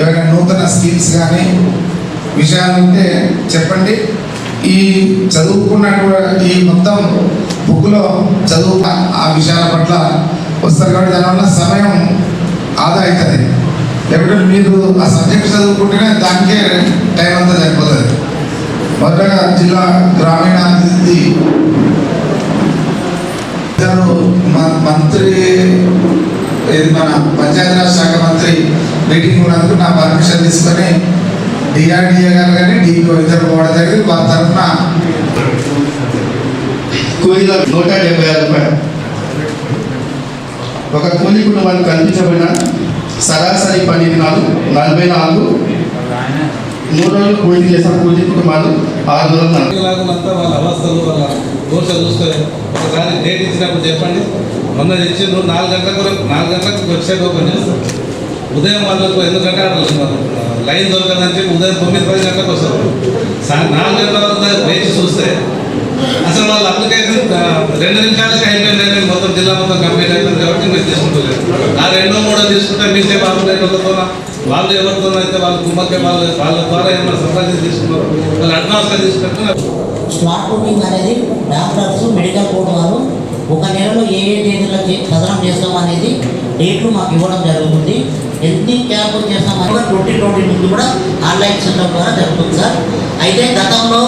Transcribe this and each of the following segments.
ఏమైనా నూతన స్కీమ్స్ కానీ విషయాలు ఉంటే చెప్పండి. ఈ చదువుకున్నటువంటి ఈ మొత్తం బుక్లో చదువు ఆ విషయాల పట్ల వస్తారు కాబట్టి దానివల్ల సమయం ఆదా అవుతుంది. ఎప్పుడంటే మీరు ఆ సబ్జెక్ట్ చదువుకుంటేనే దానికే టైం అంతా సరిపోతుంది. మొదటగా జిల్లా గ్రామీణాభివృద్ధి ఇద్దరు మంత్రి ఇది మన పంచాయతీరాజ్ శాఖ మంత్రి మీటింగ్ ఉన్నందుకు నా పర్మిషన్ తీసుకొని డిఆర్డిఏ గారు కానీ డిఓ ఇద్దరు పోవడం జరిగింది. వారి తరఫున కూలీలో నూట డెబ్బై ఆరు రూపాయలు. ఒక కూలీ కుటుంబానికి కల్పించబడిన సరాసరి పని దినాలు నలభై నాలుగు మూడు రోజులు కూలీ చేసిన కూలీ కుటుంబాలు ఆరు రోజులు వాళ్ళ అవస్థలు వాళ్ళ దోష చూస్తే ఒకసారి డేట్ ఇచ్చినప్పుడు చెప్పండి. మొన్న తెచ్చిండ్రు నాలుగు గంటలకు నాలుగు గంటలకు వెబ్సైట్ ఓపెన్ చేస్తారు. ఉదయం వాళ్ళకు ఎనిమిది గంటలకు వస్తున్నారు. లైన్ దొరకదని చెప్పి ఉదయం తొమ్మిది పది గంటలకు వస్తారు. నాలుగు గంటల వరకు వేచి చూస్తే అసలు వాళ్ళ అప్లికేషన్ రెండు నిమిషాలకి అయిపోయింది మొత్తం జిల్లా మొత్తం కంప్లీట్ అయిపోయింది కాబట్టి మీరు తీసుకుంటలేదు. ఆ రెండో మూడో తీసుకుంటే మీసే బాబులతో వాళ్ళు ఎవరితో అయితే వాళ్ళు కుమ్మకే వాళ్ళు వాళ్ళ ద్వారా ఏమైనా సంపాదించి తీసుకున్నారు? వాళ్ళు అడ్వాన్స్గా తీసుకుంటున్నారు స్మార్ట్ బుకింగ్ అనేది డాక్టర్స్ మెడికల్ బోర్డు వారు ఒక నెలలో ఏ ఏ తేదీలో చే- చేస్తాం అనేది డేట్లు మాకు ఇవ్వడం జరుగుతుంది. ఎన్ని క్యాంపులు చేస్తామని కూడా ట్వంటీ ట్వంటీ ముందు కూడా ఆన్లైన్ సెంటర్ ద్వారా జరుగుతుంది సార్. అయితే గతంలో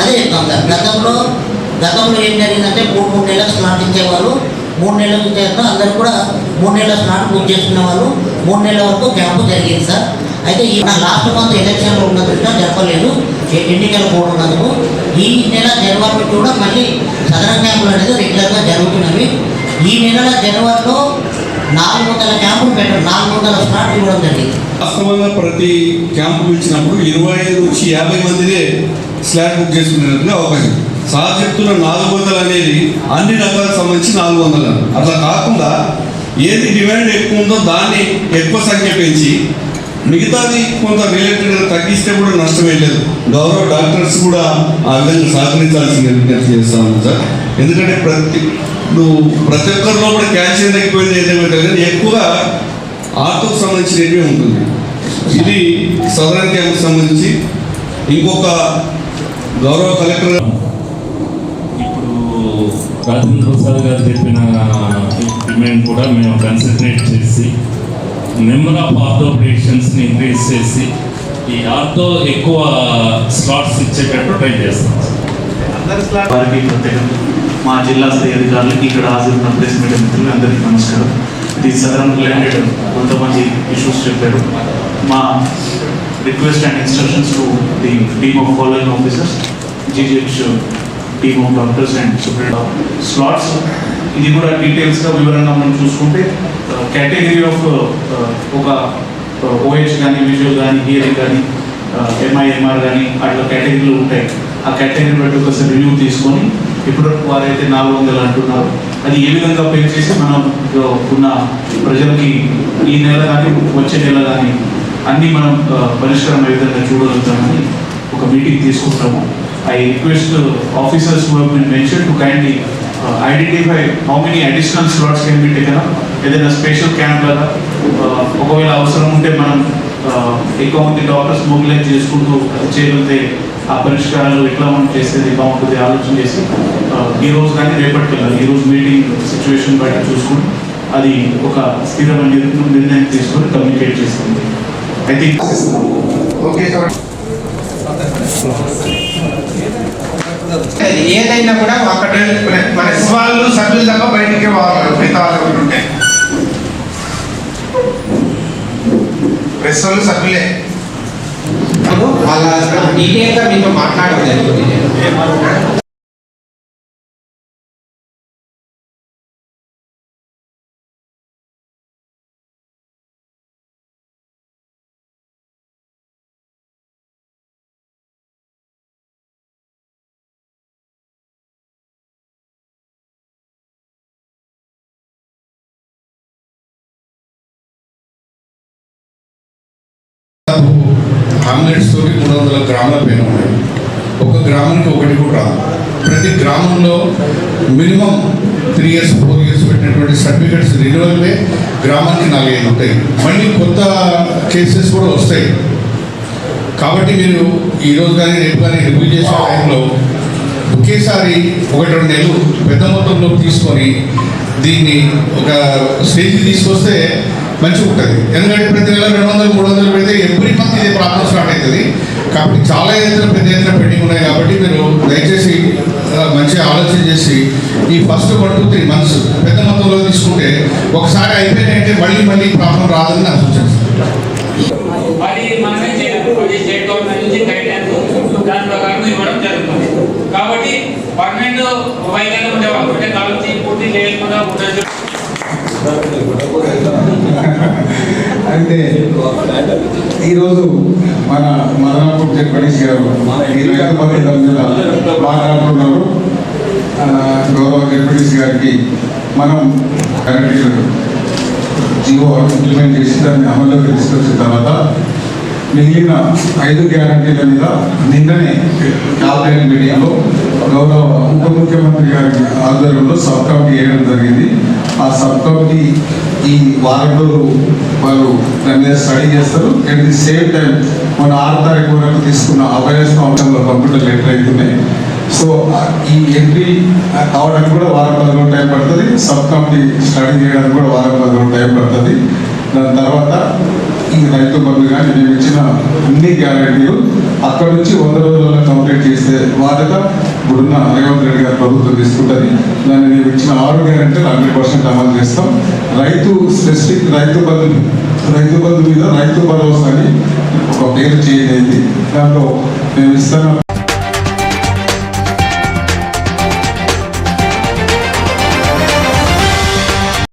అదే చెప్తాం సార్ గతంలో గతంలో ఏం జరిగిందంటే మూడు మూడు నెలలకు స్లాట్ ఇచ్చేవాళ్ళు. మూడు నెలలకు నుంచి అందరూ కూడా మూడు నెలల స్లాట్ బుక్ చేసుకునే వాళ్ళు మూడు నెలల వరకు క్యాంపు జరిగింది సార్. అయితే ఈ లాస్ట్ మంత్ ఎలక్షన్లో ఉన్నందుకు జరపలేదు. ఎన్నికలు ఎన్నికల ఉన్నందుకు. ఈ నెల జనవరి కూడా మళ్ళీ సదరం క్యాంపులు అనేది రెగ్యులర్గా జరుగుతున్నవి. ఈ నెల జనవరిలో నాలుగు వందల క్యాంపులు పెట్టడం నాలుగు వందల స్లాట్ ఇవ్వడం జరిగింది. వాస్తవంగా ప్రతి క్యాంపు ఇచ్చినప్పుడు ఇరవై ఐదు నుంచి యాభై మందినే స్లాట్ బుక్ చేసుకునేందుకు అవకాశం సార్ చెప్తున్న నాలుగు వందలు అనేది అన్ని రకాలకు సంబంధించి నాలుగు వందలు. అట్లా కాకుండా ఏది డిమాండ్ ఎక్కువ ఉందో దాన్ని ఎక్కువ సంఖ్య పెంచి మిగతాది కొంత రిలేటెడ్ తగ్గిస్తే కూడా నష్టమే లేదు. గౌరవ డాక్టర్స్ కూడా ఆ విధంగా సహకరించాల్సింది విజ్ఞప్తి చేస్తాను సార్. ఎందుకంటే ప్రతి ఇప్పుడు ప్రతి ఒక్కరిలో కూడా క్యాల్షియం తగ్గిపోయింది ఏదైనా కానీ ఎక్కువగా ఆర్తోకు సంబంధించినవి ఉంటుంది. ఇది సదరన్ క్యాంప్ సంబంధించి ఇంకొక గౌరవ కలెక్టర్ ఇప్పుడు రాజేంద్ర ప్రసాద్ గారు చెప్పిన డిమాండ్ కూడా మేము కన్సన్ట్రేట్ చేసి నెంబర్ ఆఫ్ ఆర్థో పేషెంట్స్ని ఇంక్రీజ్ చేసి ఈ ఆర్థో ఎక్కువ స్లాట్స్ ఇచ్చేటట్టు ట్రై చేస్తాం. వారికి ప్రత్యేకం. మా జిల్లా స్థాయి అధికారులకి ఇక్కడ హాజరున్న ప్రెస్ మీడియా మిత్రులు అందరికీ నమస్కారం. ఇది సదరన్ రిలేటెడ్ కొంతమంది ఇష్యూస్ చెప్పారు. మా request and instructions to the team of following officers GGH team of doctors and superintendent slots ఇది కూడా డీటెయిల్స్గా వివరంగా మనం చూసుకుంటే కేటగిరీ ఆఫ్ ఒక ఓహెచ్ కానీ విజువల్ కానీ హియరింగ్ కానీ ఎంఐఎంఆర్ కానీ అట్లా కేటగిరీలు ఉంటాయి. ఆ కట్టెని బట్టి ఒకసారి రివ్యూ తీసుకొని ఇప్పుడు వారైతే నాలుగు వందలు అంటున్నారు. అది ఏ విధంగా పే చేసి మనం ఉన్న ప్రజలకి ఈ నెల కానీ వచ్చే నెల కానీ అన్నీ మనం పరిష్కారం ఏ విధంగా చూడగలుగుతామని ఒక మీటింగ్ తీసుకుంటాము. I request officers mention to kindly identify how many additional slots can be taken ఏదైనా స్పెషల్ క్యాంప్ లాగా ఒకవేళ అవసరం ఉంటే మనం ఎక్కువ మంది డాక్టర్స్ మొబిలైజ్ చేసుకుంటూ చేయగలిగితే ఆ పరిష్కారాలు ఎట్లా మనం చేసేది బాగుంటుంది ఆలోచన చేసి ఈ రోజు కానీ రేపటికి వెళ్ళాలి ఈ రోజు మీటింగ్ సిచ్యువేషన్ బయట చూసుకుని అది ఒక స్థిరమైన నిర్- నిర్ణయం తీసుకొని కమ్యూనికేట్ చేస్తుంది. ఐ థింక్ ఓకే కాబట్టి ఏదైనా కూడా ఒకటి ప్రెస్ వాళ్ళు సభ్యులు తప్ప బయటికి వాళ్ళు మిగతా వాళ్ళు ఎవరు ఉంటే. ప్రెస్ వాళ్ళు సభ్యులే. వాళ్ళ డీటెయిల్గా మీతో మాట్లాడడం జరుగుతుంది హామ్లెట్స్ తోటి మూడు వందల గ్రాముల పెన్ ఉన్నాయి. ఒక గ్రామానికి ఒకటి కూడా ప్రతి గ్రామంలో minimum three years four years పెట్టినటువంటి సర్టిఫికెట్స్ రిన్యూవల్వే గ్రామానికి నాలుగైదు ఉంటాయి. మళ్ళీ కొత్త కేసెస్ కూడా వస్తాయి. కాబట్టి మీరు ఈరోజు కానీ రేపు కానీ రివ్యూ చేసే టైంలో ఒకేసారి ఒకటి రెండు నెలలు పెద్ద మొత్తంలో తీసుకొని దీన్ని ఒక స్టేజ్కి తీసుకొస్తే మంచిగా ఉంటుంది ఎందుకంటే ప్రతి నెల రెండు వందలు మూడు వందలు పెడితే ఎవ్రీ మంత్ ఇది ప్రాబ్లం స్టార్ట్ అవుతుంది. కాబట్టి చాలా ఏదైనా పెద్ద ఎత్తున పెండింగ్ ఉన్నాయి కాబట్టి మీరు దయచేసి మంచిగా ఆలోచన చేసి ఈ first one two three months పెద్ద మొత్తంలో తీసుకుంటే ఒకసారి అయిపోయినాయంటే మళ్ళీ మళ్ళీ ప్రాబ్లం రాదని నా సూచన. కాబట్టి పర్మనెంట్ వైద్యాలు ఉండేవాళ్ళు. అంటే కలిసి పూర్తి చేయకుండా ఉండదు. అయితే ఈరోజు మన మదనాపూర్ జడ్పడీస్ గారు ఇరవై ఐదు మంది మాట్లాడుతున్నారు గౌరవ జడ్పడీస్ గారికి మనం కరెక్ట్ జీవో ఇంప్లిమెంట్ చేసి దాన్ని అమల్లోకి తీసుకొచ్చిన తర్వాత మిగిలిన ఐదు గ్యారంటీల మీద నిన్ననే క్యాబినెట్ మీడియాలో గౌరవ ఉప ముఖ్యమంత్రి గారి ఆధ్వర్యంలో సబ్ కమిటీ వేయడం జరిగింది. ఆ సబ్ కమిటీ ఈ వారం రోజులు వాళ్ళు దాని మీద స్టడీ చేస్తారు. అండ్ ది సేమ్ టైం మన ఆరు తారీఖు వరకు తీసుకున్న అవేర్నెస్ కౌంటర్లో కంప్యూటర్ లెటర్ అవుతున్నాయి సో ఈ ఎంట్రీ కావడానికి కూడా వారం పది రోజులు టైం పడుతుంది. సబ్ కమిటీ స్టడీ చేయడానికి కూడా వారం పది రోజులు టైం పడుతుంది. దాని తర్వాత ఈ రైతు బంధు కానీ మేము ఇచ్చిన అన్ని గ్యారంటీలు అక్కడ నుంచి వంద రోజుల్లో కంప్లీట్ చేస్తే బాధ్యత ఇప్పుడున్న రేవంత్ రెడ్డి గారి ప్రభుత్వం తీసుకుంటుంది. దాన్ని మేము ఇచ్చిన ఆరు గ్యారంటీలు హండ్రెడ్ పర్సెంట్ అమలు చేస్తాం. రైతు స్పెసిఫిక్ రైతు బంధు రైతు బంధు మీద రైతు భరోసా అని ఒక పేరు చేయలేదు దాంట్లో మేము ఇస్తున్న